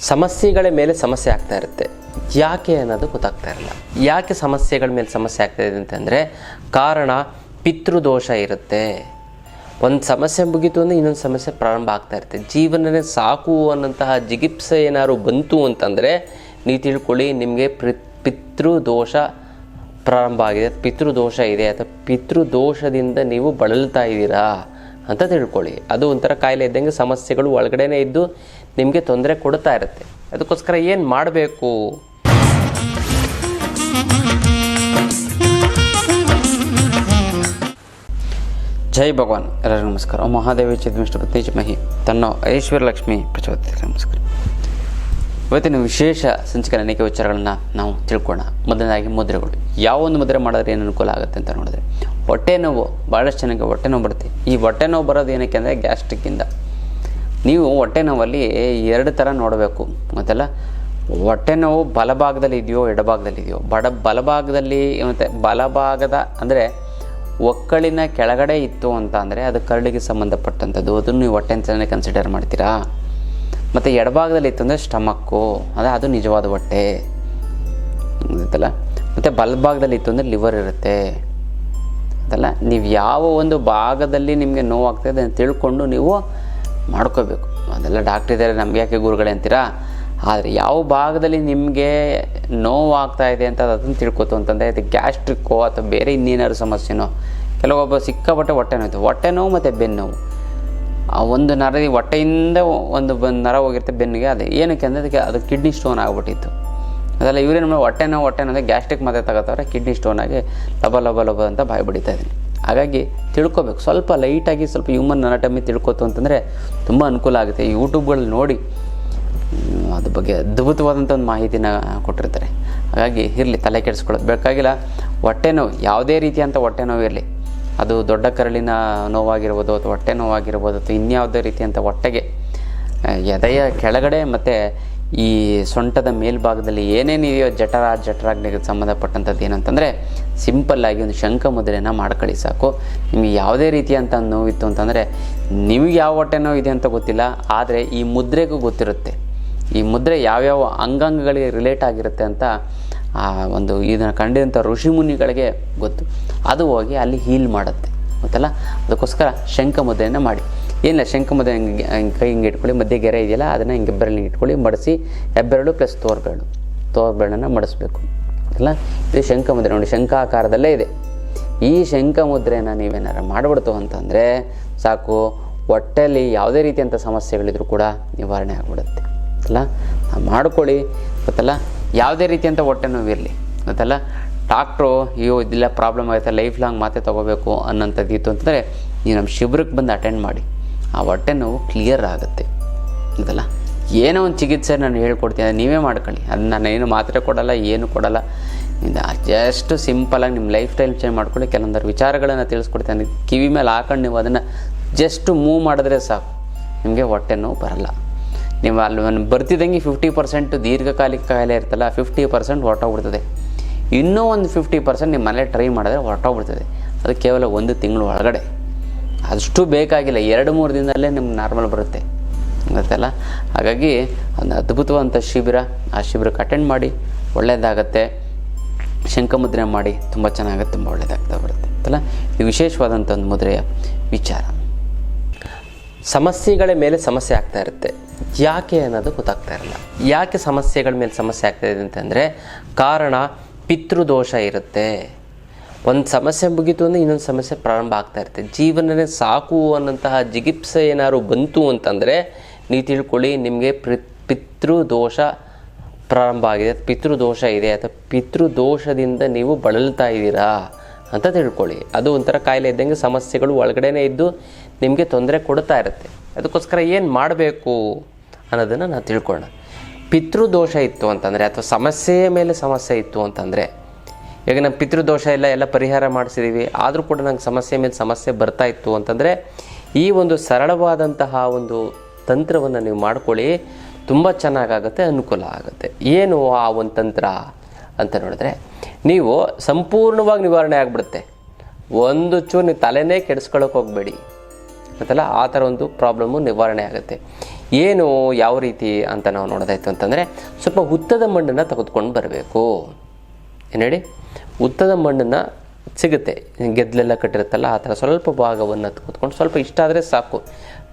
ಸಮಸ್ಯೆಗಳ ಮೇಲೆ ಸಮಸ್ಯೆ ಆಗ್ತಾ ಇರುತ್ತೆ. ಯಾಕೆ ಅನ್ನೋದು ಗೊತ್ತಾಗ್ತಾ ಇರಲ್ಲ. ಯಾಕೆ ಸಮಸ್ಯೆಗಳ ಮೇಲೆ ಸಮಸ್ಯೆ ಆಗ್ತಾ ಇದೆ ಅಂತಂದರೆ, ಕಾರಣ ಪಿತೃದೋಷ ಇರುತ್ತೆ. ಒಂದು ಸಮಸ್ಯೆ ಮುಗೀತು ಅಂದರೆ ಇನ್ನೊಂದು ಸಮಸ್ಯೆ ಪ್ರಾರಂಭ ಆಗ್ತಾ ಇರುತ್ತೆ. ಜೀವನನೇ ಸಾಕು ಅನ್ನೋಂತಹ ಜಿಗಿಪ್ಸೆ ಏನಾದ್ರು ಬಂತು ಅಂತಂದರೆ, ನೀವು ತಿಳ್ಕೊಳ್ಳಿ, ನಿಮಗೆ ಪ್ರಿ, ಪಿತೃದೋಷ ಪ್ರಾರಂಭ ಆಗಿದೆ. ಪಿತೃದೋಷ ಇದೆ. ಅಥವಾ ಪಿತೃದೋಷದಿಂದ ನೀವು ಬಳಲ್ತಾ ಇದ್ದೀರಾ ಅಂತ ತಿಳ್ಕೊಳ್ಳಿ. ಅದು ಒಂಥರ ಕಾಯಿಲೆ ಇದ್ದಂಗೆ ಸಮಸ್ಯೆಗಳು ಒಳಗಡೆನೇ ಇದ್ದು ನಿಮಗೆ ತೊಂದರೆ ಕೊಡ್ತಾ ಇರುತ್ತೆ. ಅದಕ್ಕೋಸ್ಕರ ಏನು ಮಾಡಬೇಕು? ಜೈ ಭಗವಾನ್. ಎಲ್ಲರಿಗೂ ನಮಸ್ಕಾರ. ಮಹಾದೇವಿ ಚಿದ್ಮಿಷ್ಟಪತಿ ಮಹಿ. ತನ್ನ ಐಶ್ವರ್ಯ ಲಕ್ಷ್ಮಿ ಪ್ರಚೋದಿತ. ನಮಸ್ಕಾರ. ಇವತ್ತಿನ ವಿಶೇಷ ಸಂಚಿಕೆ ಅನೇಕ ವಿಚಾರಗಳನ್ನು ನಾವು ತಿಳ್ಕೊಳ್ಳೋಣ. ಮೊದಲನೇದಾಗಿ ಮುದ್ರೆಗಳು. ಯಾವ ಒಂದು ಮುದ್ರೆ ಮಾಡಿದ್ರೆ ಏನು ಅನುಕೂಲ ಆಗುತ್ತೆ ಅಂತ ನೋಡಿದ್ರೆ, ಹೊಟ್ಟೆ ನೋವು ಭಾಳಷ್ಟು ಜನಕ್ಕೆ ಹೊಟ್ಟೆ ನೋವು ಬರುತ್ತೆ. ಈ ಹೊಟ್ಟೆ ನೋವು ಬರೋದು ಏನಕ್ಕೆ ಅಂದರೆ ಗ್ಯಾಸ್ಟ್ರಿಕ್ಕಿಂದ. ನೀವು ಹೊಟ್ಟೆ ನೋವಲ್ಲಿ ಎರಡು ಥರ ನೋಡಬೇಕು, ಗೊತ್ತಲ್ಲ? ಹೊಟ್ಟೆ ನೋವು ಬಲಭಾಗದಲ್ಲಿ ಇದೆಯೋ ಎಡಭಾಗದಲ್ಲಿ ಇದೆಯೋ? ಬಡ ಬಲಭಾಗದಲ್ಲಿ ಮತ್ತು ಬಲಭಾಗದ ಅಂದರೆ ಒಕ್ಕಳಿನ ಕೆಳಗಡೆ ಇತ್ತು ಅಂತ ಅಂದರೆ ಅದು ಕರಳಿಗೆ ಸಂಬಂಧಪಟ್ಟಂಥದ್ದು. ಅದನ್ನು ನೀವು ಹೊಟ್ಟೆ ಅಂತಲೇ ಕನ್ಸಿಡರ್ ಮಾಡ್ತೀರಾ? ಮತ್ತು ಎಡಭಾಗದಲ್ಲಿ ಇತ್ತು ಅಂದರೆ ಸ್ಟಮಕ್ಕು ಅಂದರೆ ಅದು ನಿಜವಾದ ಹೊಟ್ಟೆ. ಗೊತ್ತಲ್ಲ? ಮತ್ತು ಬಲಭಾಗದಲ್ಲಿ ಇತ್ತು ಅಂದರೆ ಲಿವರ್ ಇರುತ್ತೆ. ಅದಲ್ಲ ನೀವು ಯಾವ ಒಂದು ಭಾಗದಲ್ಲಿ ನಿಮಗೆ ನೋವಾಗ್ತದೆ ಅಂತ ತಿಳ್ಕೊಂಡು ನೀವು ಮಾಡ್ಕೋಬೇಕು. ಅದೆಲ್ಲ ಡಾಕ್ಟ್ರ್ ಇದ್ದಾರೆ ನಮ್ಗೆ ಯಾಕೆ ಗುರುಗಳೇ ಅಂತೀರಾ? ಆದರೆ ಯಾವ ಭಾಗದಲ್ಲಿ ನಿಮಗೆ ನೋವಾಗ್ತಾ ಇದೆ ಅಂತ ಅದನ್ನು ತಿಳ್ಕೊತು ಅಂತಂದರೆ ಅದು ಗ್ಯಾಸ್ಟ್ರಿಕ್ಕೋ ಅಥವಾ ಬೇರೆ ಇನ್ನೇನಾದ್ರು ಸಮಸ್ಯೆನೋ. ಕೆಲವೊಬ್ಬ ಸಿಕ್ಕಾಪಟ್ಟೆ ಹೊಟ್ಟೆ ನೋವು ಹೊಟ್ಟೆ ನೋವು ಮತ್ತು ಬೆನ್ನೋವು ಆ ಒಂದು ನರ ಹೊಟ್ಟೆಯಿಂದ ಒಂದು ನರ ಹೋಗಿರುತ್ತೆ ಬೆನ್ನಿಗೆ. ಅದು ಏನಕ್ಕೆ ಅಂದರೆ ಅದಕ್ಕೆ ಅದು ಕಿಡ್ನಿ ಸ್ಟೋನ್ ಆಗಿಬಿಟ್ಟಿತ್ತು. ಅದೆಲ್ಲ ಇವರೇನು ಹೊಟ್ಟೆ ನೋವು ಹೊಟ್ಟೆ ನೋವು ಗ್ಯಾಸ್ಟ್ರಿಕ್ ಮತ್ತೆ ತಗೋತಾವ್ರೆ ಕಿಡ್ನಿ ಸ್ಟೋನ್ ಆಗಿ ಲಬ ಲಬ ಲಬ ಅಂತ ಬಾಯಿ ಬಡಿತಾ ಇದ್ದೀನಿ. ಹಾಗಾಗಿ ತಿಳ್ಕೊಬೇಕು. ಸ್ವಲ್ಪ ಲೈಟಾಗಿ ಸ್ವಲ್ಪ ಹ್ಯೂಮನ್ ಅನಾಟಮಿ ತಿಳ್ಕೊತು ಅಂತಂದರೆ ತುಂಬ ಅನುಕೂಲ ಆಗುತ್ತೆ. ಯೂಟ್ಯೂಬ್ಗಳಲ್ಲಿ ನೋಡಿ ಅದ್ರ ಬಗ್ಗೆ ಅದ್ಭುತವಾದಂಥ ಒಂದು ಮಾಹಿತಿನ ಕೊಟ್ಟಿರ್ತಾರೆ. ಹಾಗಾಗಿ ಇರಲಿ, ತಲೆ ಕೆಡಿಸ್ಕೊಳ್ಳೋದು ಬೇಕಾಗಿಲ್ಲ. ಹೊಟ್ಟೆ ನೋವು, ಯಾವುದೇ ರೀತಿಯಂಥ ಹೊಟ್ಟೆ ನೋವು ಇರಲಿ. ಅದು ದೊಡ್ಡ ಕರಳಿನ ನೋವಾಗಿರ್ಬೋದು ಅಥವಾ ಹೊಟ್ಟೆ ನೋವಾಗಿರ್ಬೋದು ಅಥವಾ ಇನ್ಯಾವುದೇ ರೀತಿಯಂಥ ಹೊಟ್ಟೆಗೆ, ಎದೆಯ ಕೆಳಗಡೆ ಮತ್ತು ಈ ಸೊಂಟದ ಮೇಲ್ಭಾಗದಲ್ಲಿ ಏನೇನಿದೆಯೋ ಜಠರ ಜಠರಾಗ್ನಿಗೆ ಸಂಬಂಧಪಟ್ಟಂಥದ್ದು ಏನಂತಂದರೆ ಸಿಂಪಲ್ಲಾಗಿ ಒಂದು ಶಂಖ ಮುದ್ರೆನ ಮಾಡ್ಕೊಳ್ಳಿ ಸಾಕು. ನಿಮಗೆ ಯಾವುದೇ ರೀತಿಯಂಥ ನೋವಿತ್ತು ಅಂತಂದರೆ ನಿಮಗೆ ಯಾವ ಹೊಟ್ಟೆ ನೋವು ಇದೆ ಅಂತ ಗೊತ್ತಿಲ್ಲ, ಆದರೆ ಈ ಮುದ್ರೆಗೂ ಗೊತ್ತಿರುತ್ತೆ. ಈ ಮುದ್ರೆ ಯಾವ್ಯಾವ ಅಂಗಾಂಗಗಳಿಗೆ ರಿಲೇಟ್ ಆಗಿರುತ್ತೆ ಅಂತ ಆ ಒಂದು ಇದನ್ನು ಕಂಡಿದಂಥ ಋಷಿಮುನಿಗಳಿಗೆ ಗೊತ್ತು. ಅದು ಹೋಗಿ ಅಲ್ಲಿ ಹೀಲ್ ಮಾಡುತ್ತೆ. ಗೊತ್ತಲ್ಲ? ಅದಕ್ಕೋಸ್ಕರ ಶಂಖ ಮುದ್ರೆಯನ್ನು ಮಾಡಿ. ಏನಿಲ್ಲ, ಶಂಕು ಮುದ್ರೆ ಹಿಂಗೆ ಕೈ ಹಿಂಗೆ ಇಟ್ಕೊಳ್ಳಿ, ಮಧ್ಯೆ ಗೆರೆ ಇದೆಯಲ್ಲ, ಅದನ್ನು ಹಿಂಗೆ ಬೆರಳಿಗೆ ಇಟ್ಕೊಳ್ಳಿ, ಮಡಿಸಿ ಹೆಬ್ಬೆರಳು ಪ್ಲಸ್ ತೋರ್ಬೆರಳು. ತೋರ್ಬೆರಳನ್ನು ಮಡಿಸ್ಬೇಕು. ಅಲ್ಲ ಇದು ಶಂಕ ಮುದ್ರೆ ನೋಡಿ, ಶಂಕಾಕಾರದಲ್ಲೇ ಇದೆ. ಈ ಶಂಕ ಮುದ್ರೆನ ನೀವೇನಾರು ಮಾಡಿಬಿಡ್ತು ಅಂತಂದರೆ ಸಾಕು ಹೊಟ್ಟೆಯಲ್ಲಿ ಯಾವುದೇ ರೀತಿಯಂಥ ಸಮಸ್ಯೆಗಳಿದ್ರೂ ಕೂಡ ನಿವಾರಣೆ ಆಗಿಬಿಡುತ್ತೆ. ಅಲ್ಲ ನಾವು ಮಾಡ್ಕೊಳ್ಳಿ. ಗೊತ್ತಲ್ಲ? ಯಾವುದೇ ರೀತಿಯಂಥ ಹೊಟ್ಟೆ ನೋವಿರಲಿ. ಗೊತ್ತಲ್ಲ? ಡಾಕ್ಟ್ರು, ಅಯ್ಯೋ, ಇದೆಲ್ಲ ಪ್ರಾಬ್ಲಮ್ ಆಗುತ್ತೆ ಲೈಫ್ ಲಾಂಗ್ ಮಾತೆ ತೊಗೋಬೇಕು ಅನ್ನೋಂಥದ್ದು ಇತ್ತು ಅಂತಂದರೆ, ನೀವು ನಮ್ಮ ಶಿಬಿರಕ್ಕೆ ಬಂದು ಅಟೆಂಡ್ ಮಾಡಿ. ಆ ಹೊಟ್ಟೆ ನೋವು ಕ್ಲಿಯರ್ ಆಗುತ್ತೆ. ಇದಲ್ಲ ಏನೋ ಒಂದು ಚಿಕಿತ್ಸೆ ನಾನು ಹೇಳ್ಕೊಡ್ತೀನಿ, ಅದು ನೀವೇ ಮಾಡ್ಕೊಳ್ಳಿ. ಅದು ನಾನು ಏನು ಮಾತ್ರೆ ಕೊಡಲ್ಲ, ಏನು ಕೊಡಲ್ಲ. ಜಸ್ಟ್ ಸಿಂಪಲಾಗಿ ನಿಮ್ಮ ಲೈಫ್ ಸ್ಟೈಲ್ ಚೇಂಜ್ ಮಾಡ್ಕೊಳ್ಳಿ. ಕೆಲವೊಂದರ ವಿಚಾರಗಳನ್ನು ತಿಳಿಸ್ಕೊಡ್ತೀನಿ. ಕಿವಿ ಮೇಲೆ ಹಾಕೊಂಡು ನೀವು ಅದನ್ನು ಜಸ್ಟ್ ಮೂವ್ ಮಾಡಿದ್ರೆ ಸಾಕು. ನಿಮಗೆ ಹೊಟ್ಟೆ ನೋವು ಬರಲ್ಲ. ನೀವು ಅಲ್ಲಿ ಬರ್ತಿದ್ದಂಗೆ ಫಿಫ್ಟಿ ಪರ್ಸೆಂಟ್ ದೀರ್ಘಕಾಲಿಕ ಕಾಯಿಲೆ ಇರ್ತಲ್ಲ ಫಿಫ್ಟಿ ಪರ್ಸೆಂಟ್ ಹೊರಟೋಗ್ಬಿಡ್ತದೆ. ಇನ್ನೂ ಒಂದು ಫಿಫ್ಟಿ ಪರ್ಸೆಂಟ್ ನಿಮ್ಮ ಮನೇಲಿ ಟ್ರೈ ಮಾಡಿದ್ರೆ ಹೊರಟೋಗ್ಬಿಡ್ತದೆ. ಅದು ಕೇವಲ ಒಂದು ತಿಂಗಳು ಒಳಗಡೆ. ಅಷ್ಟು ಬೇಕಾಗಿಲ್ಲ. ಎರಡು, ಮೂರು ದಿನದಲ್ಲೇ ನಿಮ್ಗೆ ನಾರ್ಮಲ್ ಬರುತ್ತೆ. ಗೊತ್ತಲ್ಲ? ಹಾಗಾಗಿ ಒಂದು ಅದ್ಭುತವಾದಂಥ ಶಿಬಿರ, ಆ ಶಿಬಿರಕ್ಕೆ ಅಟೆಂಡ್ ಮಾಡಿ, ಒಳ್ಳೆಯದಾಗತ್ತೆ. ಶಂಖಮುದ್ರೆ ಮಾಡಿ, ತುಂಬ ಚೆನ್ನಾಗುತ್ತೆ, ತುಂಬ ಒಳ್ಳೆಯದಾಗ್ತಾ ಬರುತ್ತೆ. ಗೊತ್ತಲ್ಲ? ಇದು ವಿಶೇಷವಾದಂಥ ಒಂದು ಮುದ್ರೆಯ ವಿಚಾರ. ಸಮಸ್ಯೆಗಳ ಮೇಲೆ ಸಮಸ್ಯೆ ಆಗ್ತಾ ಇರುತ್ತೆ. ಯಾಕೆ ಅನ್ನೋದು ಗೊತ್ತಾಗ್ತಾ ಇರಲ್ಲ. ಯಾಕೆ ಸಮಸ್ಯೆಗಳ ಮೇಲೆ ಸಮಸ್ಯೆ ಆಗ್ತಾ ಇದೆ ಅಂತಂದರೆ ಕಾರಣ ಪಿತೃದೋಷ ಇರುತ್ತೆ. ಒಂದು ಸಮಸ್ಯೆ ಮುಗೀತು ಅಂದರೆ ಇನ್ನೊಂದು ಸಮಸ್ಯೆ ಪ್ರಾರಂಭ ಆಗ್ತಾ ಇರುತ್ತೆ. ಜೀವನನೇ ಸಾಕು ಅನ್ನೋಂತಹ ಜಿಗಿಪ್ಸೆ ಏನಾದ್ರು ಬಂತು ಅಂತಂದರೆ ನೀವು ತಿಳ್ಕೊಳ್ಳಿ, ನಿಮಗೆ ಪಿತೃ, ಪಿತೃದೋಷ ಪ್ರಾರಂಭ ಆಗಿದೆ. ಪಿತೃದೋಷ ಇದೆ. ಅಥವಾ ಪಿತೃದೋಷದಿಂದ ನೀವು ಬಳಲ್ತಾ ಇದ್ದೀರಾ ಅಂತ ತಿಳ್ಕೊಳ್ಳಿ. ಅದು ಒಂಥರ ಕಾಯಿಲೆ ಇದ್ದಂಗೆ ಸಮಸ್ಯೆಗಳು ಒಳಗಡೆನೇ ಇದ್ದು ನಿಮಗೆ ತೊಂದರೆ ಕೊಡ್ತಾ ಇರುತ್ತೆ. ಅದಕ್ಕೋಸ್ಕರ ಏನು ಮಾಡಬೇಕು ಅನ್ನೋದನ್ನು ನಾವು ತಿಳ್ಕೊಳ್ಳೋಣ. ಪಿತೃದೋಷ ಇತ್ತು ಅಂತಂದರೆ ಅಥವಾ ಸಮಸ್ಯೆಯ ಮೇಲೆ ಸಮಸ್ಯೆ ಇತ್ತು ಅಂತಂದರೆ ಈಗ ನಮ್ಮ ಪಿತೃದೋಷ ಎಲ್ಲ ಎಲ್ಲ ಪರಿಹಾರ ಮಾಡಿಸಿದ್ದೀವಿ ಆದರೂ ಕೂಡ ನಂಗೆ ಸಮಸ್ಯೆ ಮೇಲೆ ಸಮಸ್ಯೆ ಬರ್ತಾ ಇತ್ತು ಅಂತಂದರೆ, ಈ ಒಂದು ಸರಳವಾದಂತಹ ಒಂದು ತಂತ್ರವನ್ನು ನೀವು ಮಾಡ್ಕೊಳ್ಳಿ, ತುಂಬ ಚೆನ್ನಾಗಾಗುತ್ತೆ, ಅನುಕೂಲ ಆಗುತ್ತೆ. ಏನು ಆ ಒಂದು ತಂತ್ರ ಅಂತ ನೋಡಿದ್ರೆ, ನೀವು ಸಂಪೂರ್ಣವಾಗಿ ನಿವಾರಣೆ ಆಗಿಬಿಡುತ್ತೆ. ಒಂದು ಚೂರು ನೀವು ತಲೆನೇ ಕೆಡಿಸ್ಕೊಳ್ಳೋಕೆ ಹೋಗಬೇಡಿ. ಗೊತ್ತಲ್ಲ ಆ ಥರ ಒಂದು ಪ್ರಾಬ್ಲಮ್ಮು ನಿವಾರಣೆ ಆಗುತ್ತೆ. ಏನು ಯಾವ ರೀತಿ ಅಂತ ನಾವು ನೋಡೋದಾಯ್ತು ಅಂತಂದರೆ, ಸ್ವಲ್ಪ ಹುತ್ತದ ಮಣ್ಣನ್ನು ತೆಗೆದುಕೊಂಡು ಬರಬೇಕು. ಏನು ಹೇಳಿ? ಉದ್ದದ ಮಣ್ಣನ್ನು ಸಿಗುತ್ತೆ. ಗೆದ್ದಲೆಲ್ಲ ಕಟ್ಟಿರುತ್ತಲ್ಲ, ಆ ಥರ ಸ್ವಲ್ಪ ಭಾಗವನ್ನು ತೆಗೆದುಕೊಂಡು ಸ್ವಲ್ಪ ಇಷ್ಟ ಆದರೆ ಸಾಕು.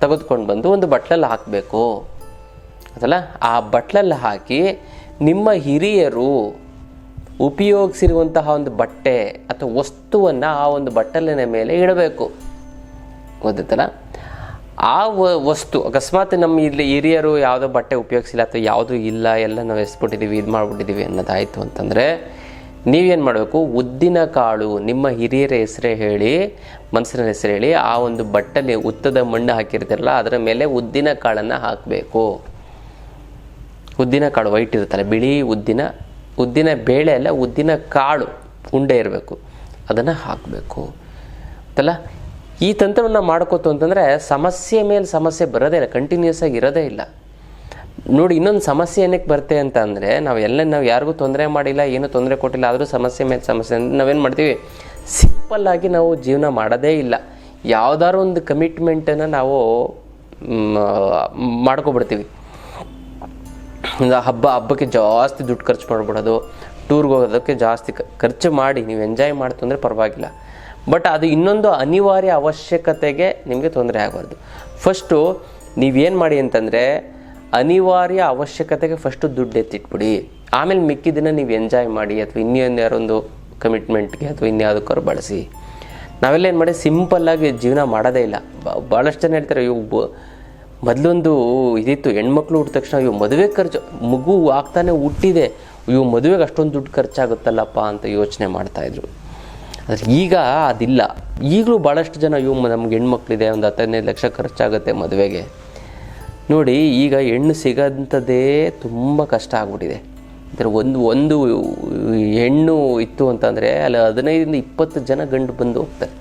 ತೆಗೆದುಕೊಂಡು ಬಂದು ಒಂದು ಬಟ್ಲಲ್ಲಿ ಹಾಕಬೇಕು. ಅದಲ್ಲ? ಆ ಬಟ್ಲಲ್ಲಿ ಹಾಕಿ ನಿಮ್ಮ ಹಿರಿಯರು ಉಪಯೋಗಿಸಿರುವಂತಹ ಒಂದು ಬಟ್ಟೆ ಅಥವಾ ವಸ್ತುವನ್ನು ಆ ಒಂದು ಬಟ್ಟಲಿನ ಮೇಲೆ ಇಡಬೇಕು. ಗೊತ್ತಲ್ಲ ಆ ವಸ್ತು, ಅಕಸ್ಮಾತ್ ನಮ್ಮ ಇಲ್ಲಿ ಹಿರಿಯರು ಯಾವುದೋ ಬಟ್ಟೆ ಉಪಯೋಗಿಸಿಲ್ಲ ಅಥವಾ ಯಾವುದೂ ಇಲ್ಲ, ಎಲ್ಲ ನಾವು ಎಸ್ಬಿಟ್ಟಿದ್ದೀವಿ ಇದು ಮಾಡಿಬಿಟ್ಟಿದ್ದೀವಿ ಅನ್ನೋದಾಯಿತು ಅಂತಂದರೆ ನೀವೇನು ಮಾಡಬೇಕು? ಉದ್ದಿನ ಕಾಳು, ನಿಮ್ಮ ಹಿರಿಯರ ಹೆಸರೇ ಹೇಳಿ ಮನಸ್ಸಿನ ಹೆಸರು ಹೇಳಿ, ಆ ಒಂದು ಬಟ್ಟಲಿ ಉತ್ತದ ಮಣ್ಣು ಹಾಕಿರ್ತೀರಲ್ಲ, ಅದರ ಮೇಲೆ ಉದ್ದಿನ ಕಾಳನ್ನು ಹಾಕಬೇಕು. ಉದ್ದಿನ ಕಾಳು ವೈಟ್ ಇರುತ್ತಲ್ಲ, ಬಿಳಿ ಉದ್ದಿನ ಉದ್ದಿನ ಬೇಳೆ ಅಲ್ಲ, ಉದ್ದಿನ ಕಾಳು, ಉಂಡೆ ಇರಬೇಕು. ಅದನ್ನು ಹಾಕಬೇಕು. ಗೊತ್ತಲ್ಲ ಈ ತಂತ್ರವನ್ನು ಮಾಡ್ಕೋತು ಅಂತಂದರೆ, ಸಮಸ್ಯೆ ಮೇಲೆ ಸಮಸ್ಯೆ ಬರೋದೇ ಇಲ್ಲ ಕಂಟಿನ್ಯೂಸ್ ಆಗಿ ಇರೋದೇ ಇಲ್ಲ. ನೋಡಿ, ಇನ್ನೊಂದು ಸಮಸ್ಯೆ ಏನಕ್ಕೆ ಬರುತ್ತೆ ಅಂತ ಅಂದರೆ, ನಾವು ಎಲ್ಲ, ನಾವು ಯಾರಿಗೂ ತೊಂದರೆ ಮಾಡಿಲ್ಲ, ಏನೂ ತೊಂದರೆ ಕೊಟ್ಟಿಲ್ಲ, ಆದರೂ ಸಮಸ್ಯೆ ಮೇಲೆ ಸಮಸ್ಯೆ ಅಂದರೆ ನಾವೇನು ಮಾಡ್ತೀವಿ? ಸಿಂಪಲ್ಲಾಗಿ ನಾವು ಜೀವನ ಮಾಡೋದೇ ಇಲ್ಲ. ಯಾವುದಾದ್ರು ಒಂದು ಕಮಿಟ್ಮೆಂಟನ್ನು ನಾವು ಮಾಡ್ಕೊಬಿಡ್ತೀವಿ. ಹಬ್ಬ, ಹಬ್ಬಕ್ಕೆ ಜಾಸ್ತಿ ದುಡ್ಡು ಖರ್ಚು ಮಾಡಿಬಿಡೋದು ಟೂರ್ಗೆ ಹೋಗೋದಕ್ಕೆ ಜಾಸ್ತಿ ಖರ್ಚು ಮಾಡಿ, ನೀವು ಎಂಜಾಯ್ ಮಾಡ್ತು ಅಂದರೆ ಪರವಾಗಿಲ್ಲ. ಬಟ್ ಅದು ಇನ್ನೊಂದು ಅನಿವಾರ್ಯ ಅವಶ್ಯಕತೆಗೆ ನಿಮಗೆ ತೊಂದರೆ ಆಗಬಾರ್ದು. ಫಸ್ಟು ನೀವೇನು ಮಾಡಿ ಅಂತಂದರೆ ಅನಿವಾರ್ಯ ಅವಶ್ಯಕತೆಗೆ ಫಸ್ಟು ದುಡ್ಡು ಎತ್ತಿಟ್ಬಿಡಿ ಆಮೇಲೆ ಮಿಕ್ಕಿದ್ದನ್ನು ನೀವು ಎಂಜಾಯ್ ಮಾಡಿ ಅಥವಾ ಇನ್ನೊಂದು ಯಾರೊಂದು ಕಮಿಟ್ಮೆಂಟ್ಗೆ ಅಥವಾ ಇನ್ಯಾವುದಕ್ಕಾದ್ರು ಬಳಸಿ. ನಾವೆಲ್ಲ ಏನು ಮಾಡಿ ಸಿಂಪಲ್ಲಾಗಿ ಜೀವನ ಮಾಡೋದೇ ಇಲ್ಲ. ಭಾಳಷ್ಟು ಜನ ಹೇಳ್ತಾರೆ ಇವು ಮೊದಲೊಂದು ಇದಿತ್ತು, ಹೆಣ್ಮಕ್ಳು ಹುಟ್ಟಿದ ತಕ್ಷಣ ಇವು ಮದುವೆ ಖರ್ಚು, ಮಗು ಆಗ್ತಾನೆ ಹುಟ್ಟಿದೆ. ಇವು ಮದುವೆಗೆ ಅಷ್ಟೊಂದು ದುಡ್ಡು ಖರ್ಚಾಗುತ್ತಲ್ಲಪ್ಪ ಅಂತ ಯೋಚನೆ ಮಾಡ್ತಾಯಿದ್ರು ಆದರೆ ಈಗ ಅದಿಲ್ಲ. ಈಗಲೂ ಭಾಳಷ್ಟು ಜನ ಇವು ನಮ್ಗೆ ಹೆಣ್ಮಕ್ಳಿದೆ, ಒಂದು ಹತ್ತೈದೈದು ಲಕ್ಷ ಖರ್ಚಾಗುತ್ತೆ ಮದುವೆಗೆ. ನೋಡಿ, ಈಗ ಹೆಣ್ಣು ಸಿಗೋಂಥದ್ದೇ ತುಂಬ ಕಷ್ಟ ಆಗ್ಬಿಟ್ಟಿದೆ. ಇದರ ಒಂದು ಒಂದು ಹೆಣ್ಣು ಇತ್ತು ಅಂತಂದರೆ ಅಲ್ಲಿ ಹದಿನೈದರಿಂದ ಇಪ್ಪತ್ತು ಜನ ಗಂಡು ಬಂದು ಹೋಗ್ತಾರೆ.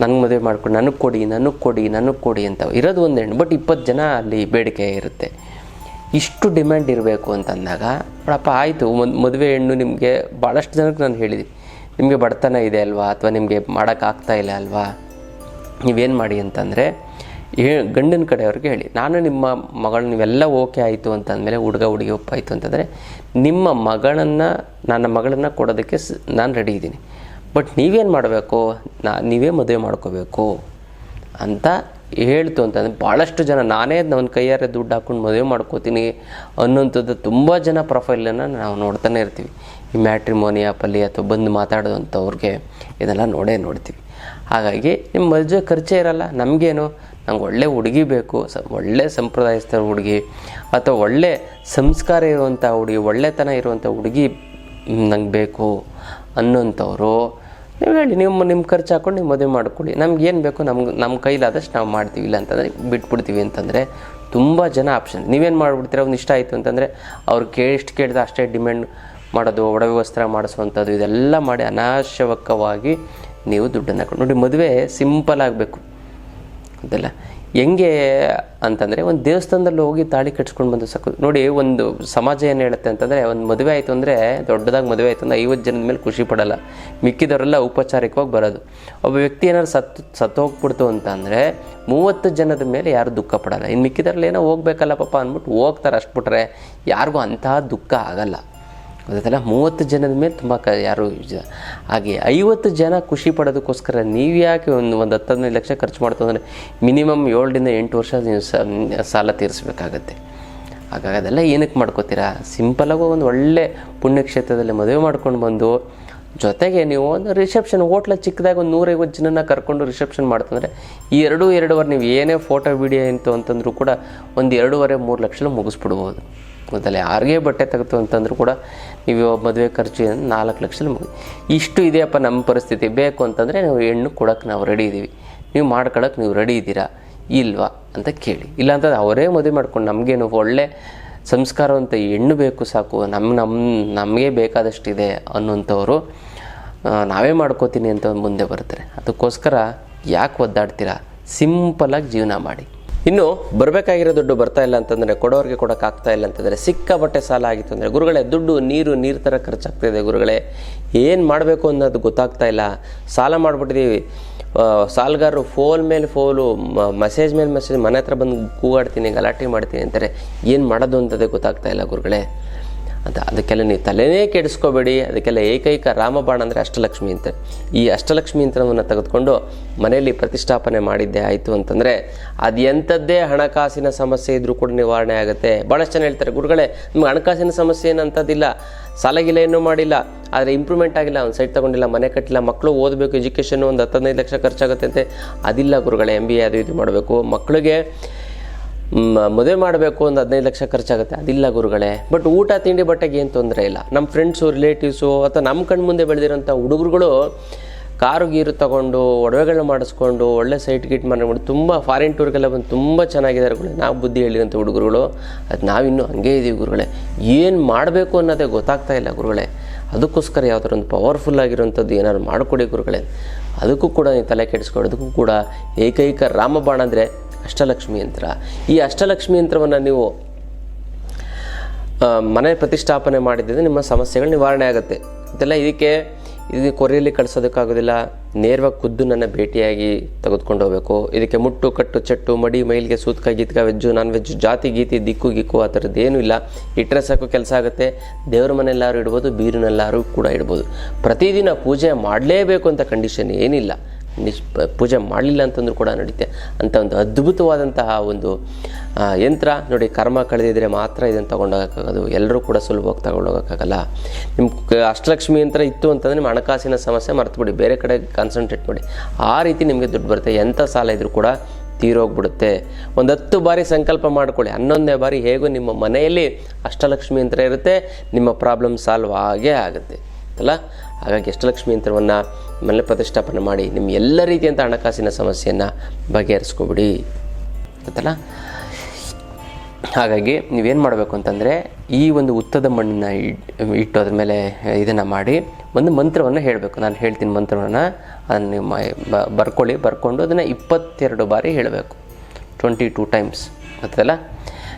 ನನಗೆ ಮದುವೆ ಮಾಡ್ಕೊಂಡು ನನಗೆ ಕೊಡಿ ನನಗೆ ಕೊಡಿ ನನಗೆ ಕೊಡಿ ಅಂತ. ಇರೋದು ಒಂದು ಹೆಣ್ಣು ಬಟ್ ಇಪ್ಪತ್ತು ಜನ ಅಲ್ಲಿ ಬೇಡಿಕೆ ಇರುತ್ತೆ. ಇಷ್ಟು ಡಿಮ್ಯಾಂಡ್ ಇರಬೇಕು ಅಂತಂದಾಗ, ನೋಡಪ್ಪ, ಆಯಿತು ಒಂದು ಮದುವೆ ಹೆಣ್ಣು ನಿಮಗೆ ಭಾಳಷ್ಟು ಜನಕ್ಕೆ ನಾನು ಹೇಳಿದೆ ನಿಮಗೆ ಬಡತನ ಇದೆ ಅಲ್ವಾ? ಅಥವಾ ನಿಮಗೆ ಮಾಡೋಕ್ಕಾಗ್ತಾ ಇಲ್ಲ ಅಲ್ವಾ? ನೀವೇನು ಮಾಡಿ ಅಂತಂದರೆ ಹೇ ಗಂಡನ ಕಡೆಯವ್ರಿಗೆ ಹೇಳಿ. ನಾನು ನಿಮ್ಮ ಮಗಳು ನೀವೆಲ್ಲ ಓಕೆ ಆಯಿತು ಅಂತಂದಮೇಲೆ ಹುಡುಗ ಹುಡುಗಿ ಒಪ್ಪಾಯಿತು ಅಂತಂದರೆ ನಿಮ್ಮ ಮಗಳನ್ನು, ನನ್ನ ಮಗಳನ್ನು ಕೊಡೋದಕ್ಕೆ ನಾನು ರೆಡಿ ಇದ್ದೀನಿ. ಬಟ್ ನೀವೇನು ಮಾಡಬೇಕು? ನಾ, ನೀವೇ ಮದುವೆ ಮಾಡ್ಕೋಬೇಕು ಅಂತ ಹೇಳ್ತು ಅಂತಂದರೆ ಭಾಳಷ್ಟು ಜನ, ನಾನೇ ನನ್ನ ಕೈಯಾರೆ ದುಡ್ಡು ಹಾಕ್ಕೊಂಡು ಮದುವೆ ಮಾಡ್ಕೋತೀನಿ ಅನ್ನೋಂಥದ್ದು ತುಂಬ ಜನ ಪ್ರೊಫೈಲನ್ನು ನಾವು ನೋಡ್ತಾನೆ ಇರ್ತೀವಿ. ಈ ಮ್ಯಾಟ್ರಿಮೋನಿ ಆ್ಯಪಲ್ಲಿ ಅಥವಾ ಬಂದು ಮಾತಾಡೋದಂಥವ್ರಿಗೆ ಇದೆಲ್ಲ ನೋಡೇ ನೋಡ್ತೀವಿ. ಹಾಗಾಗಿ ನಿಮ್ಮ ಮದುವೆ ಖರ್ಚೇ ಇರಲ್ಲ. ನಮಗೇನು? ನಂಗೆ ಒಳ್ಳೆ ಹುಡುಗಿ ಬೇಕು, ಸ, ಒಳ್ಳೆ ಸಂಪ್ರದಾಯಸ್ಥರ ಹುಡುಗಿ, ಅಥವಾ ಒಳ್ಳೆ ಸಂಸ್ಕಾರ ಇರುವಂಥ ಹುಡುಗಿ, ಒಳ್ಳೆತನ ಇರುವಂಥ ಹುಡುಗಿ ನಂಗೆ ಬೇಕು ಅನ್ನೋಂಥವ್ರು, ನೀವು ಹೇಳಿ, ನಿಮ್ಮ ನಿಮ್ಮ ಖರ್ಚು ಹಾಕ್ಕೊಂಡು ನೀವು ಮದುವೆ ಮಾಡ್ಕೊಳ್ಳಿ. ನಮ್ಗೆ ಏನು ಬೇಕು, ನಮ್ಗೆ, ನಮ್ಮ ಕೈಲಾದಷ್ಟು ನಾವು ಮಾಡ್ತೀವಿ. ಇಲ್ಲ ಅಂತಂದರೆ ಬಿಟ್ಬಿಡ್ತೀವಿ ಅಂತಂದರೆ ತುಂಬ ಜನ ಆಪ್ಷನ್ ನೀವೇನು ಮಾಡಿಬಿಡ್ತೀರ ಅವ್ನು ಇಷ್ಟ ಆಯಿತು ಅಂತಂದರೆ ಅವ್ರು ಕೇಳಿ, ಎಷ್ಟು ಕೇಳಿದ ಅಷ್ಟೇ ಡಿಮ್ಯಾಂಡ್ ಮಾಡೋದು, ಒಡವೆ ವಸ್ತ್ರ ಮಾಡಿಸುವಂಥದ್ದು, ಇದೆಲ್ಲ ಮಾಡಿ ಅನಾವಶ್ಯಕವಾಗಿ ನೀವು ದುಡ್ಡನ್ನು ಹಾಕೊಂಡು ನೋಡಿ, ಮದುವೆ ಸಿಂಪಲ್ ಆಗಬೇಕು. ಅದೆಲ್ಲ ಹೆಂಗೆ ಅಂತಂದರೆ ಒಂದು ದೇವಸ್ಥಾನದಲ್ಲಿ ಹೋಗಿ ತಾಳಿ ಕಟ್ಸ್ಕೊಂಡು ಬಂದು ಸಾಕು. ನೋಡಿ, ಒಂದು ಸಮಾಜ ಏನು ಹೇಳುತ್ತೆ ಅಂತಂದರೆ, ಒಂದು ಮದುವೆ ಆಯಿತು ಅಂದರೆ, ದೊಡ್ಡದಾಗಿ ಮದುವೆ ಆಯಿತು ಅಂದರೆ ಐವತ್ತು ಜನದ ಮೇಲೆ ಖುಷಿ ಪಡಲ್ಲ. ಮಿಕ್ಕಿದವರೆಲ್ಲ ಔಪಚಾರಿಕವಾಗಿ ಬರೋದು. ಒಬ್ಬ ವ್ಯಕ್ತಿ ಏನಾದ್ರು ಸತ್ತು ಸತ್ತೋಗ್ಬಿಡ್ತು ಅಂತ ಅಂದರೆ ಮೂವತ್ತು ಜನದ ಮೇಲೆ ಯಾರು ದುಃಖ ಪಡಲ್ಲ. ಇನ್ನು ಮಿಕ್ಕಿದವ್ರಲ್ಲಿ ಏನೋ ಹೋಗ್ಬೇಕಲ್ಲ ಪಾಪ ಅಂದ್ಬಿಟ್ಟು ಹೋಗ್ತಾರೆ ಅಷ್ಟು ಬಿಟ್ರೆ. ಯಾರಿಗೂ ಅಂತಹ ದುಃಖ ಆಗಲ್ಲ. ಗೊತ್ತಲ್ಲ ಮೂವತ್ತು ಜನದ ಮೇಲೆ ತುಂಬ ಕ ಯಾರು ಹಾಗೆ ಐವತ್ತು ಜನ ಖುಷಿ ಪಡೋದಕ್ಕೋಸ್ಕರ ನೀವು ಯಾಕೆ ಒಂದು ಒಂದು ಹತ್ತು ಹದಿನೈದು ಲಕ್ಷ ಖರ್ಚು ಮಾಡ್ತು ಅಂದರೆ ಮಿನಿಮಮ್ ಏಳರಿಂದ ಎಂಟು ವರ್ಷ ನೀವು ಸಾಲ ತೀರಿಸಬೇಕಾಗತ್ತೆ. ಹಾಗಾಗಿ ಅದೆಲ್ಲ ಏನಕ್ಕೆ ಮಾಡ್ಕೋತೀರಾ? ಸಿಂಪಲಾಗಿ ಒಂದು ಒಳ್ಳೆ ಪುಣ್ಯಕ್ಷೇತ್ರದಲ್ಲಿ ಮದುವೆ ಮಾಡ್ಕೊಂಡು ಬಂದು ಜೊತೆಗೆ ನೀವು ಒಂದು ರಿಸೆಪ್ಷನ್ ಹೋಟ್ಲ ಚಿಕ್ಕದಾಗಿ ಒಂದು ನೂರೈವತ್ತು ಜನನ ಕರ್ಕೊಂಡು ರಿಸೆಪ್ಷನ್ ಮಾಡ್ತಂದರೆ ಈ ಎರಡು ಎರಡೂವರೆ ನೀವು ಏನೇ ಫೋಟೋ ವಿಡಿಯೋ ಇತ್ತು ಅಂತಂದರೂ ಕೂಡ ಒಂದು ಎರಡೂವರೆ ಮೂರು ಲಕ್ಷ ಮುಗಿಸ್ಬಿಡ್ಬೋದು. ಗೊತ್ತಲ್ಲ ಯಾರಿಗೆ ಬಟ್ಟೆ ತೆಗೆತು ಅಂತಂದ್ರೂ ಕೂಡ ನೀವು ಮದುವೆ ಖರ್ಚು ನಾಲ್ಕು ಲಕ್ಷ ಮುಗಿ ಇಷ್ಟು ಇದೆಯಪ್ಪ ನಮ್ಮ ಪರಿಸ್ಥಿತಿ ಬೇಕು ಅಂತಂದರೆ ನಾವು ಹೆಣ್ಣು ಕೊಡೋಕ್ಕೆ ನಾವು ರೆಡಿ ಇದ್ದೀವಿ ನೀವು ಮಾಡ್ಕೊಳಕ್ಕೆ ನೀವು ರೆಡಿ ಇದ್ದೀರಾ ಇಲ್ವಾ? ಅಂತ ಕೇಳಿ. ಇಲ್ಲಾಂತಂದ್ರೆ ಅವರೇ ಮದುವೆ ಮಾಡ್ಕೊಂಡು ನಮಗೇನು ಒಳ್ಳೆ ಸಂಸ್ಕಾರವಂತ ಹೆಣ್ಣು ಬೇಕು ಸಾಕು ನಮ್ಮ ನಮ್ಮ ನಮಗೆ ಬೇಕಾದಷ್ಟಿದೆ ಅನ್ನೋಂಥವ್ರು ಆ, ನಾವೇ ಮಾಡ್ಕೋತೀನಿ ಅಂತ ಮುಂದೆ ಬರ್ತಾರೆ ಅದಕ್ಕೋಸ್ಕರ ಯಾಕೆ ಒದ್ದಾಡ್ತೀರಾ? ಸಿಂಪಲಾಗಿ ಜೀವನ ಮಾಡಿ. ಇನ್ನು ಬರಬೇಕಾಗಿರೋ ದುಡ್ಡು ಬರ್ತಾ ಇಲ್ಲ ಅಂತಂದರೆ ಕೊಡೋರಿಗೆ ಕೊಡೋಕ್ಕಾಗ್ತಾ ಇಲ್ಲ ಅಂತಂದರೆ ಸಿಕ್ಕಾಪಟ್ಟೆ ಸಾಲ ಆಗಿತ್ತು ಅಂದರೆ ಗುರುಗಳೇ, ದುಡ್ಡು ನೀರು ನೀರು ಥರ ಖರ್ಚಾಗ್ತಾ ಇದೆ ಗುರುಗಳೇ. ಏನು ಮಾಡಬೇಕು ಅನ್ನೋದು ಗೊತ್ತಾಗ್ತಾ ಇಲ್ಲ. ಸಾಲ ಮಾಡಿಬಿಟ್ಟಿದ್ದೀವಿ ಸಾಲ್ಗಾರರು ಫೋನ್ ಮೇಲೆ ಫೋಲು ಮೆಸೇಜ್ ಮೇಲೆ ಮೆಸೇಜ್ ಮನೆ ಹತ್ರ ಬಂದು ಕೂಗಾಡ್ತೀನಿ, ಗಲಾಟೆ ಮಾಡ್ತೀನಿ ಅಂತಾರೆ. ಏನು ಮಾಡೋದು ಅಂತದೇ ಗೊತ್ತಾಗ್ತಾ ಇಲ್ಲ ಗುರುಗಳೇ. ಅಂತ. ಅದಕ್ಕೆಲ್ಲ ನೀವು ತಲೆನೇ ಕೆಡಿಸ್ಕೋಬೇಡಿ. ಅದಕ್ಕೆಲ್ಲ ಏಕೈಕ ರಾಮಬಾಣ ಅಂದರೆ ಅಷ್ಟಲಕ್ಷ್ಮಿ ಅಂತ. ಈ ಅಷ್ಟಲಕ್ಷ್ಮಿ ಯಂತ್ರವನ್ನು ತೆಗೆದುಕೊಂಡು ಮನೆಯಲ್ಲಿ ಪ್ರತಿಷ್ಠಾಪನೆ ಮಾಡಿದ್ದೆ ಆಯಿತು ಅಂತಂದರೆ ಅದು ಎಂಥದ್ದೇ ಹಣಕಾಸಿನ ಸಮಸ್ಯೆ ಇದ್ದರೂ ಕೂಡ ನಿವಾರಣೆ ಆಗುತ್ತೆ. ಭಾಳಷ್ಟು ಜನ ಹೇಳ್ತಾರೆ, ಗುರುಗಳೇ, ನಿಮ್ಗೆ ಹಣಕಾಸಿನ ಸಮಸ್ಯೆ ಏನಂಥದ್ದಿಲ್ಲ ಸಾಲಗಿಲ್ಲ ಏನೂ ಮಾಡಿಲ್ಲ. ಆದರೆ ಇಂಪ್ರೂವ್ಮೆಂಟ್ ಆಗಿಲ್ಲ. ಒಂದು ಸೈಟ್ ತೊಗೊಂಡಿಲ್ಲ, ಮನೆ ಕಟ್ಟಿಲ್ಲ ಮಕ್ಕಳು ಓದಬೇಕು ಎಜುಕೇಷನ್ ಒಂದು ಹತ್ತು ಹದಿನೈದು ಲಕ್ಷ ಖರ್ಚಾಗುತ್ತೆ ಅಂತೆ. ಅದಿಲ್ಲ ಗುರುಗಳೇ ಎಂ ಬಿ ಎ ಅದು ಇದು ಮಾಡಬೇಕು. ಮಕ್ಕಳಿಗೆ ಮದುವೆ ಮಾಡಬೇಕು ಒಂದು ಹದಿನೈದು ಲಕ್ಷ ಖರ್ಚಾಗುತ್ತೆ. ಅದಿಲ್ಲ ಗುರುಗಳೇ. ಬಟ್ ಊಟ, ತಿಂಡಿ, ಬಟ್ಟೆಗೆ ಏನು ತೊಂದರೆ ಇಲ್ಲ. ನಮ್ಮ ಫ್ರೆಂಡ್ಸು ರಿಲೇಟಿವ್ಸು ಅಥವಾ ನಮ್ಮ ಕಣ್ಣು ಮುಂದೆ ಬೆಳೆದಿರೋಂಥ ಹುಡುಗರುಗಳು ಕಾರು, ಗೀರು ತಗೊಂಡು ಒಡವೆಗಳನ್ನ ಮಾಡಿಸ್ಕೊಂಡು, ಒಳ್ಳೆ ಸೈಟ್ ಗಿಟ್ ಮಾಡಿಕೊಂಡು ತುಂಬ ಫಾರಿನ್ ಟೂರ್ಗೆಲ್ಲ ಬಂದು ತುಂಬ ಚೆನ್ನಾಗಿದ್ದಾರೆ ಗುರುಗಳೇ. ನಾವು ಬುದ್ಧಿ ಹೇಳಿದಂಥ ಹುಡುಗರುಗಳು, ಅದು ನಾವಿನ್ನೂ ಹಂಗೆ ಇದ್ದೀವಿ ಗುರುಗಳೇ. ಏನು ಮಾಡಬೇಕು ಅನ್ನೋದೇ ಗೊತ್ತಾಗ್ತಾ ಇಲ್ಲ ಗುರುಗಳೇ. ಅದಕ್ಕೋಸ್ಕರ ಯಾವ್ದಾರ ಒಂದು ಪವರ್ಫುಲ್ ಆಗಿರುವಂಥದ್ದು ಏನಾದ್ರು ಮಾಡಿಕೊಡಿ ಗುರುಗಳೇ. ಅದಕ್ಕೂ ಕೂಡ ನೀವು ತಲೆ ಕೆಡಿಸ್ಕೊಳ್ಳೋದಕ್ಕೂ ಕೂಡ ಏಕೈಕ ರಾಮಬಾಣ ಅಂದರೆ ಅಷ್ಟಲಕ್ಷ್ಮಿ ಯಂತ್ರ. ಈ ಅಷ್ಟಲಕ್ಷ್ಮಿ ಯಂತ್ರವನ್ನು ನೀವು ಮನೆ ಪ್ರತಿಷ್ಠಾಪನೆ ಮಾಡಿದ್ದರೆ ನಿಮ್ಮ ಸಮಸ್ಯೆಗಳು ನಿವಾರಣೆ ಆಗುತ್ತೆ. ಇದೆಲ್ಲ ಇದಕ್ಕೆ, ಇದು ಕೊರೆಯಲ್ಲಿ ಕಳಿಸೋದಕ್ಕಾಗೋದಿಲ್ಲ. ನೇರವಾಗಿ ಖುದ್ದು ನನ್ನ ಭೇಟಿಯಾಗಿ ತೆಗೆದುಕೊಂಡು ಹೋಗಬೇಕು. ಇದಕ್ಕೆ ಮುಟ್ಟು, ಕಟ್ಟು, ಚಟ್ಟು, ಮಡಿ, ಮೈಲಿಗೆ ಸೂತ್ಕ ಗೀತ್ಕ ವೆಜ್ಜು, ನಾನ್ ವೆಜ್ಜು, ಜಾತಿ, ಗೀತಿ, ದಿಕ್ಕು, ಗಿಕ್ಕು, ಆ ಥರದ್ದು ಏನೂ ಇಲ್ಲ. ಇಟ್ಟರೆ ಸಾಕು, ಕೆಲಸ ಆಗುತ್ತೆ. ದೇವ್ರ ಮನೆಯಲ್ಲಾರು ಇಡ್ಬೋದು, ಬೀರಿನಲ್ಲಾರು ಕೂಡ ಇಡ್ಬೋದು. ಪ್ರತಿದಿನ ಪೂಜೆ ಮಾಡಲೇಬೇಕು ಅಂತ ಕಂಡೀಷನ್ ಏನಿಲ್ಲ. ಪ- ಪೂಜೆ ಮಾಡಲಿಲ್ಲ ಅಂತಂದ್ರೂ ಕೂಡ ನಡೀತೆ. ಅಂತ ಒಂದು ಅದ್ಭುತವಾದಂತಹ ಒಂದು ಯಂತ್ರ. ನೋಡಿ, ಕರ್ಮ ಕಳೆದಿದ್ರೆ ಮಾತ್ರ ಇದನ್ನು ತೊಗೊಂಡೋಗೋಕ್ಕಾಗೋದು. ಎಲ್ಲರೂ ಕೂಡ ಸುಲಭವಾಗಿ ತಗೊಂಡೋಗೋಕ್ಕಾಗಲ್ಲ. ನಿಮ್ಮ ಅಷ್ಟಲಕ್ಷ್ಮಿ ಯಂತ್ರ ಇತ್ತು ಅಂತಂದರೆ ನಿಮ್ಮ ಹಣಕಾಸಿನ ಸಮಸ್ಯೆ ಮರ್ತುಬಿಡಿ. ಬೇರೆ ಕಡೆ ಕಾನ್ಸಂಟ್ರೇಟ್ ಮಾಡಿ. ಆ ರೀತಿ ನಿಮಗೆ ದುಡ್ಡು ಬರುತ್ತೆ. ಎಂಥ ಸಾಲ ಇದ್ರೂ ಕೂಡ ತೀರೋಗ್ಬಿಡುತ್ತೆ. ಒಂದು ಹತ್ತು ಬಾರಿ ಸಂಕಲ್ಪ ಮಾಡ್ಕೊಳ್ಳಿ. ಹನ್ನೊಂದನೇ ಬಾರಿ ಹೇಗೂ ನಿಮ್ಮ ಮನೆಯಲ್ಲಿ ಅಷ್ಟಲಕ್ಷ್ಮಿ ಯಂತ್ರ ಇರುತ್ತೆ. ನಿಮ್ಮ ಪ್ರಾಬ್ಲಮ್ ಸಾಲ್ವ್ ಆಗೇ ಆಗುತ್ತೆ. ಅಲ್ಲ ಹಾಗಾಗಿ ಅಷ್ಟಲಕ್ಷ್ಮಿ ಯಂತ್ರವನ್ನು ಮನೆ ಪ್ರತಿಷ್ಠಾಪನೆ ಮಾಡಿ ನಿಮ್ಮ ಎಲ್ಲ ರೀತಿಯಂಥ ಹಣಕಾಸಿನ ಸಮಸ್ಯೆಯನ್ನು ಬಗೆಹರಿಸ್ಕೊಬಿಡಿ. ಗೊತ್ತಲ್ಲ? ಹಾಗಾಗಿ ನೀವೇನು ಮಾಡಬೇಕು ಅಂತಂದರೆ ಈ ಒಂದು ಉತ್ತದ ಮಣ್ಣನ್ನು ಇಟ್- ಇಟ್ಟು ಅದ್ರ ಮೇಲೆ ಇದನ್ನು ಮಾಡಿ ಒಂದು ಮಂತ್ರವನ್ನು ಹೇಳಬೇಕು. ನಾನು ಹೇಳ್ತೀನಿ ಮಂತ್ರವನ್ನು. ಅದನ್ನು ನಿಮ್ಮ ಬರ್ಕೊಳ್ಳಿ. ಬರ್ಕೊಂಡು ಅದನ್ನು ಇಪ್ಪತ್ತೆರಡು ಬಾರಿ ಹೇಳಬೇಕು. Twenty two times. ಗೊತ್ತಲ್ಲ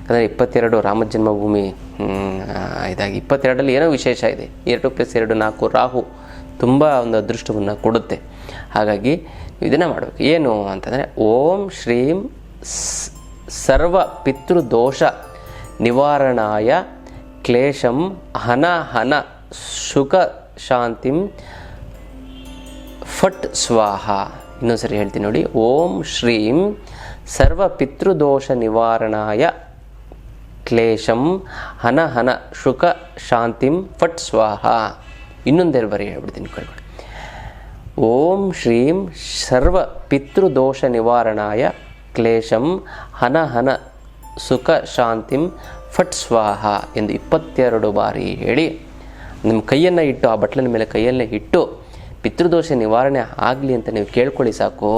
ಯಾಕಂದರೆ ಇಪ್ಪತ್ತೆರಡು ರಾಮ ಜನ್ಮಭೂಮಿ ಇದಾಗಿ ಇಪ್ಪತ್ತೆರಡರಲ್ಲಿ ಏನೋ ವಿಶೇಷ ಇದೆ. ಎರಡು ಪ್ಲಸ್ ಎರಡು ನಾಲ್ಕು ರಾಹು ತುಂಬ ಒಂದು ಅದೃಷ್ಟವನ್ನು ಕೊಡುತ್ತೆ. ಹಾಗಾಗಿ ಇದನ್ನು ಮಾಡಬೇಕು. ಏನು ಅಂತಂದರೆ, ಓಂ ಶ್ರೀಂ ಸರ್ವ ಪಿತೃದೋಷ ನಿವಾರಣಾಯ ಕ್ಲೇಶಂ ಹನ ಹನ ಸುಖ ಶಾಂತಿಂ ಫಟ್ ಸ್ವಾಹ. ಇನ್ನೊಂದ್ಸರಿ ಹೇಳ್ತೀನಿ ನೋಡಿ. ಓಂ ಶ್ರೀಂ ಸರ್ವ ಪಿತೃದೋಷ ನಿವಾರಣಾಯ ಕ್ಲೇಶಂ ಹನ ಹನ ಶುಕ ಶಾಂತಿಂ ಫಟ್ ಸ್ವಾಹ. ಇನ್ನೊಂದೆರಡು ಬಾರಿ ಹೇಳ್ಬಿಡ್ತೀನಿ ಕೇಳ್ಕೊಳ್ಳಿ ಓಂ ಶ್ರೀಂ ಸರ್ವ ಪಿತೃದೋಷ ನಿವಾರಣಾಯ ಕ್ಲೇಶಂ ಹನ ಹನ ಸುಖ ಶಾಂತಿಂ ಫಟ್ ಸ್ವಾಹ ಎಂದು ಇಪ್ಪತ್ತೆರಡು ಬಾರಿ ಹೇಳಿ ನಿಮ್ಮ ಕೈಯನ್ನು ಇಟ್ಟು, ಆ ಬಟ್ಲಿನ ಮೇಲೆ ಕೈಯಲ್ಲೇ ಇಟ್ಟು ಪಿತೃದೋಷ ನಿವಾರಣೆ ಆಗಲಿ ಅಂತ ನೀವು ಕೇಳ್ಕೊಳ್ಳಿ ಸಾಕು.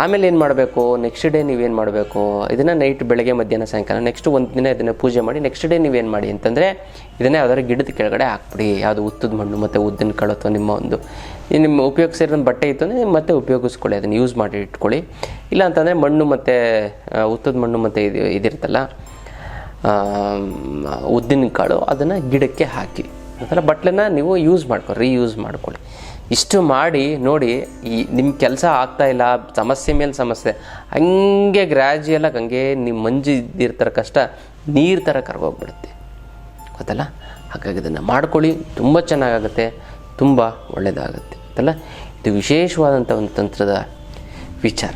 ಆಮೇಲೆ ಏನು ಮಾಡಬೇಕು? ನೆಕ್ಸ್ಟ್ ಡೇ ನೀವೇನು ಮಾಡಬೇಕು? ಇದನ್ನು ನೈಟ್ ಬೆಳಗ್ಗೆ, ಮಧ್ಯಾಹ್ನ, ಸಾಯಂಕಾಲ ನೆಕ್ಸ್ಟ್ ಒಂದು ದಿನ ಇದನ್ನು ಪೂಜೆ ಮಾಡಿ ನೆಕ್ಸ್ಟ್ ಡೇ ನೀವೇನು ಮಾಡಿ ಅಂತಂದರೆ ಇದನ್ನೇ ಯಾವ್ದಾದ್ರು ಗಿಡದ ಕೆಳಗಡೆ ಹಾಕ್ಬಿಡಿ. ಯಾವುದು ಉತ್ತದ ಮಣ್ಣು ಮತ್ತು ಉದ್ದಿನ ಕಾಳು ಅಥವಾ ನಿಮ್ಮ ಒಂದು ನಿಮ್ಮ ಉಪಯೋಗಿಸಿರೋ ಬಟ್ಟೆ ಇತ್ತು ಅಂದರೆ ಮತ್ತೆ ಉಪಯೋಗಿಸ್ಕೊಳ್ಳಿ. ಅದನ್ನು ಯೂಸ್ ಮಾಡಿ ಇಟ್ಕೊಳ್ಳಿ. ಇಲ್ಲ ಅಂತಂದರೆ ಮಣ್ಣು ಮತ್ತು ಉತ್ತದ ಮಣ್ಣು ಮತ್ತು ಇದು, ಇದಿರುತ್ತಲ್ಲ ಉದ್ದಿನ ಕಾಳು ಅದನ್ನು ಗಿಡಕ್ಕೆ ಹಾಕಿ. ಅದೆಲ್ಲ ಬಟ್ಲನ್ನ ನೀವು ಯೂಸ್ ಮಾಡ್ಕೊಳ್ಳಿ. ರೀ ಯೂಸ್ ಮಾಡ್ಕೊಳ್ಳಿ. ಇಷ್ಟು ಮಾಡಿ, ನೋಡಿ, ಈ ನಿಮ್ಮ ಕೆಲಸ ಆಗ್ತಾ ಇಲ್ಲ, ಸಮಸ್ಯೆ ಮೇಲೆ ಸಮಸ್ಯೆ. ಹಂಗೆ ಗ್ರ್ಯಾಜುಯಲಾಗಿ ಹಂಗೆ ನಿಮ್ಮ ಮಂಜು ಇದ್ದಿರ್ತಾರ ಕಷ್ಟ, ನೀರು ಥರ ಕರ್ಗೋಗ್ಬಿಡುತ್ತೆ. ಗೊತ್ತಲ್ಲ? ಹಾಗಾಗಿ ಇದನ್ನು ಮಾಡ್ಕೊಳ್ಳಿ, ತುಂಬ ಚೆನ್ನಾಗಾಗುತ್ತೆ, ತುಂಬ ಒಳ್ಳೆಯದಾಗುತ್ತೆ ಗೊತ್ತಲ್ಲ? ಇದು ವಿಶೇಷವಾದಂಥ ಒಂದು ತಂತ್ರದ ವಿಚಾರ.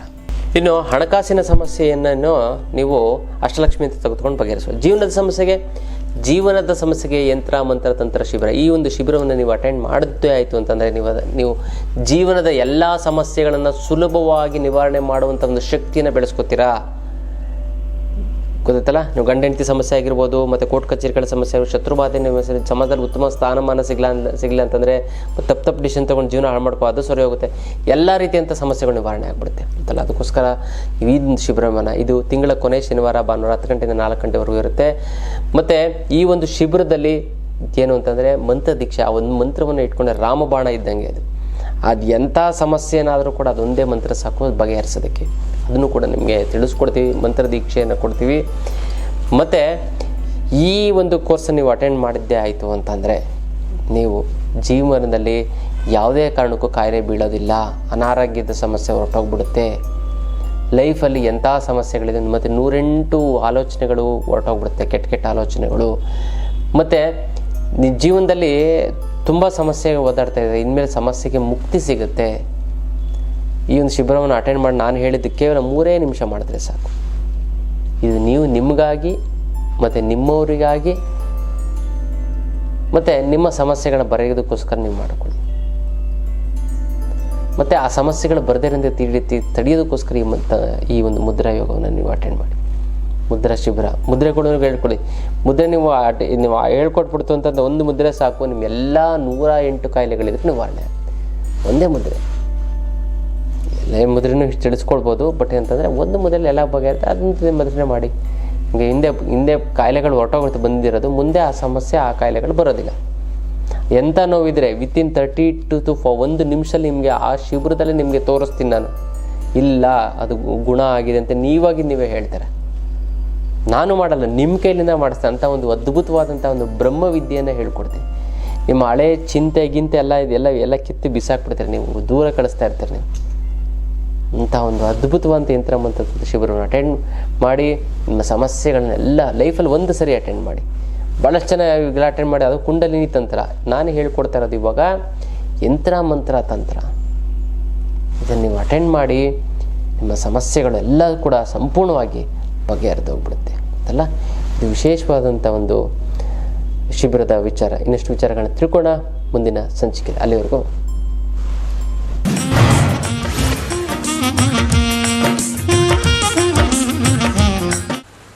ಇನ್ನು ಹಣಕಾಸಿನ ಸಮಸ್ಯೆಯನ್ನು ನೀವು ಅಷ್ಟಲಕ್ಷ್ಮಿ ಅಂತ ತೆಗೆದುಕೊಂಡು ಬಗೆಹರಿಸುವ ಜೀವನದ ಸಮಸ್ಯೆಗೆ ಜೀವನದ ಸಮಸ್ಯೆಗೆ ಯಂತ್ರ, ಮಂತ್ರ, ತಂತ್ರ, ಶಿಬಿರ ಈ ಒಂದು ಶಿಬಿರವನ್ನು ನೀವು ಅಟೆಂಡ್ ಮಾಡಿದ್ದೇ ಆಯಿತು ಅಂತಂದರೆ ನೀವು ನೀವು ಜೀವನದ ಎಲ್ಲ ಸಮಸ್ಯೆಗಳನ್ನು ಸುಲಭವಾಗಿ ನಿವಾರಣೆ ಮಾಡುವಂಥ ಒಂದು ಶಕ್ತಿಯನ್ನು ಬೆಳೆಸ್ಕೊತೀರಾ? ಗೊತ್ತಲ್ಲ ನೀವು ಗಂಡ, ಹೆಂಡತಿ ಸಮಸ್ಯೆ ಆಗಿರ್ಬೋದು, ಮತ್ತು ಕೋರ್ಟ್ ಕಚೇರಿಗಳ ಸಮಸ್ಯೆ ಶತ್ರುಬಾಧೆ ಸಮಾಜದಲ್ಲಿ ಉತ್ತಮ ಸ್ಥಾನಮಾನ ಸಿಗಲ್ಲ ಸಿಗಲಿಲ್ಲ ಸಿಗಲ್ಲ ಅಂತಂದರೆ ತಪ್ಪು ತಪ್ಪು ಡಿಸಿಷನ್ ತೊಗೊಂಡು ಜೀವನ ಹಾಳು ಮಾಡ್ಕೋ, ಅದು ಸರಿ ಹೋಗುತ್ತೆ. ಎಲ್ಲ ರೀತಿಯಂಥ ಸಮಸ್ಯೆಗಳು ನಿವಾರಣೆ ಆಗಿಬಿಡುತ್ತೆ. ಅಂತಲ್ಲ ಅದಕ್ಕೋಸ್ಕರ ಈ ಶಿಬಿರವನ್ನು, ಇದು ತಿಂಗಳ ಕೊನೆ ಶನಿವಾರ, ಭಾನುವಾರ ಹತ್ತು ಗಂಟೆಯಿಂದ ನಾಲ್ಕು ಗಂಟೆವರೆಗೂ ಇರುತ್ತೆ. ಮತ್ತು ಈ ಒಂದು ಶಿಬಿರದಲ್ಲಿ ಏನು ಅಂತಂದರೆ ಮಂತ್ರ ದೀಕ್ಷೆ ಆ ಒಂದು ಮಂತ್ರವನ್ನು ಇಟ್ಕೊಂಡ್ರೆ ರಾಮಬಾಣ ಇದ್ದಂಗೆ ಅದು. ಅದು ಎಂಥ ಸಮಸ್ಯೆ ಏನಾದರೂ ಕೂಡ ಅದೊಂದೇ ಮಂತ್ರ ಸಾಕು ಬಗೆಹರಿಸೋದಕ್ಕೆ. ಅದನ್ನು ಕೂಡ ನಿಮಗೆ ತಿಳಿಸ್ಕೊಡ್ತೀವಿ ಮಂತ್ರ ದೀಕ್ಷೆಯನ್ನು ಕೊಡ್ತೀವಿ. ಮತ್ತು ಈ ಒಂದು ಕೋರ್ಸನ್ನು ನೀವು ಅಟೆಂಡ್ ಮಾಡಿದ್ದೇ ಆಯಿತು ಅಂತಂದರೆ, ನೀವು ಜೀವನದಲ್ಲಿ ಯಾವುದೇ ಕಾರಣಕ್ಕೂ ಕಾಯಿಲೆ ಬೀಳೋದಿಲ್ಲ, ಅನಾರೋಗ್ಯದ ಸಮಸ್ಯೆ ಹೊರಟೋಗ್ಬಿಡುತ್ತೆ ಲೈಫಲ್ಲಿ ಎಂಥ ಸಮಸ್ಯೆಗಳಿದೆ ಮತ್ತು ನೂರೆಂಟು ಆಲೋಚನೆಗಳು ಹೊರಟೋಗ್ಬಿಡುತ್ತೆ, ಕೆಟ್ಟ ಕೆಟ್ಟ ಆಲೋಚನೆಗಳು. ಮತ್ತು ನಿಜ ಜೀವನದಲ್ಲಿ ತುಂಬ ಸಮಸ್ಯೆ ಓದಾಡ್ತಾ ಇದೆ. ಇನ್ಮೇಲೆ ಸಮಸ್ಯೆಗೆ ಮುಕ್ತಿ ಸಿಗುತ್ತೆ. ಈ ಒಂದು ಶಿಬಿರವನ್ನು ಅಟೆಂಡ್ ಮಾಡಿ ನಾನು ಹೇಳಿದ್ದು ಕೇವಲ ಮೂರೇ ನಿಮಿಷ ಮಾಡಿದ್ರೆ ಸಾಕು. ಇದು ನೀವು ನಿಮಗಾಗಿ, ಮತ್ತು ನಿಮ್ಮವರಿಗಾಗಿ, ಮತ್ತು ನಿಮ್ಮ ಸಮಸ್ಯೆಗಳನ್ನ ಬರೆಯೋದಕ್ಕೋಸ್ಕರ ನೀವು ಮಾಡಿಕೊಳ್ಳಿ. ಮತ್ತು ಆ ಸಮಸ್ಯೆಗಳು ಬರದೇ ತಿಳಿ ತಿ- ತಡೆಯೋದಕ್ಕೋಸ್ಕರ ಈ ಈ ಒಂದು ಮುದ್ರಾ ಯೋಗವನ್ನು ನೀವು ಅಟೆಂಡ್ ಮಾಡಿ. ಮುದ್ರಾ ಶಿಬಿರ. ಮುದ್ರೆ ಕೂಡ ಹೇಳ್ಕೊಳ್ಳಿ ಮುದ್ರೆ ನೀವು ನೀವು ಹೇಳ್ಕೊಟ್ಬಿಡ್ತು ಅಂತಂದ್ರೆ ಒಂದು ಮುದ್ರೆ ಸಾಕು, ನಿಮ್ಮ ಎಲ್ಲ ನೂರ ಎಂಟು ಕಾಯಿಲೆಗಳಿದ್ರೆ ನಿವಾರಣೆ. ಒಂದೇ ಮುದ್ರೆ. ಎಲ್ಲ ಮುದ್ರೆನೂ ತಿಳಿಸ್ಕೊಳ್ಬೋದು ಬಟ್ ಅಂತಂದರೆ ಒಂದು ಮುದ್ರೆ ಎಲ್ಲ ಬಗೆಯಿರುತ್ತೆ ಅದನ್ನ ಮುದ್ರೆನೇ ಮಾಡಿ. ಹಿಂಗೆ ಹಿಂದೆ ಹಿಂದೆ ಕಾಯಿಲೆಗಳು ಹೊರಟೋಗುತ್ತೆ, ಬಂದಿರೋದು, ಮುಂದೆ ಆ ಸಮಸ್ಯೆ, ಆ ಕಾಯಿಲೆಗಳು ಬರೋದಿಲ್ಲ. ಎಂಥ ನೋವಿದ್ರೆ within thirty two to four ಒಂದು ನಿಮಿಷದಲ್ಲಿ ನಿಮಗೆ ಆ ಶಿಬಿರದಲ್ಲಿ ನಿಮಗೆ ತೋರಿಸ್ತೀನಿ ನಾನು. ಇಲ್ಲ, ಅದು ಗುಣ ಆಗಿದೆ ಅಂತ ನೀವಾಗಿ ನೀವೇ ಹೇಳ್ತಾರೆ. ನಾನು ಮಾಡಲ್ಲ ನಿಮ್ಮ ಕೈಲಿಂದ ಮಾಡಿಸ್ತೇನೆ ಅಂತ ಒಂದು ಅದ್ಭುತವಾದಂಥ ಒಂದು ಬ್ರಹ್ಮವಿದ್ಯೆಯನ್ನು ಹೇಳ್ಕೊಡ್ತೀನಿ. ನಿಮ್ಮ ಹಳೆ ಚಿಂತೆ, ಗಿಂತೆ ಎಲ್ಲ ಇದೆಲ್ಲ ಎಲ್ಲ ಕಿತ್ತು ಬಿಸಾಕ್ಬಿಡ್ತೀರಿ ನೀವು, ದೂರ ಕಳಿಸ್ತಾ ಇರ್ತೀರಿ ನೀವು. ಇಂಥ ಒಂದು ಅದ್ಭುತವಾದ ಯಂತ್ರ ಮಂತ್ರ ಶಿಬಿರವನ್ನು ಅಟೆಂಡ್ ಮಾಡಿ, ನಿಮ್ಮ ಸಮಸ್ಯೆಗಳನ್ನೆಲ್ಲ ಲೈಫಲ್ಲಿ ಒಂದು ಸರಿ ಅಟೆಂಡ್ ಮಾಡಿ. ಭಾಳಷ್ಟು ಜನ ಇವೆಲ್ಲ ಅಟೆಂಡ್ ಮಾಡಿ, ಅದು ಕುಂಡಲಿನಿ ತಂತ್ರ. ನಾನು ಹೇಳ್ಕೊಡ್ತಾ ಇರೋದು ಇವಾಗ ಯಂತ್ರ ಮಂತ್ರ ತಂತ್ರ. ಇದನ್ನು ನೀವು ಅಟೆಂಡ್ ಮಾಡಿ, ನಿಮ್ಮ ಸಮಸ್ಯೆಗಳೆಲ್ಲ ಕೂಡ ಸಂಪೂರ್ಣವಾಗಿ ಬಗೆಹರಿದೋಗ್ಬಿಡುತ್ತೆ ಅಲ್ಲ ಇದು ವಿಶೇಷವಾದಂಥ ಒಂದು ಶಿಬಿರದ ವಿಚಾರ. ಇನ್ನಷ್ಟು ವಿಚಾರಗಳನ್ನ ತಿಳ್ಕೊಳ್ಳೋಣ ಮುಂದಿನ ಸಂಚಿಕೆ ಅಲ್ಲಿವರೆಗೂ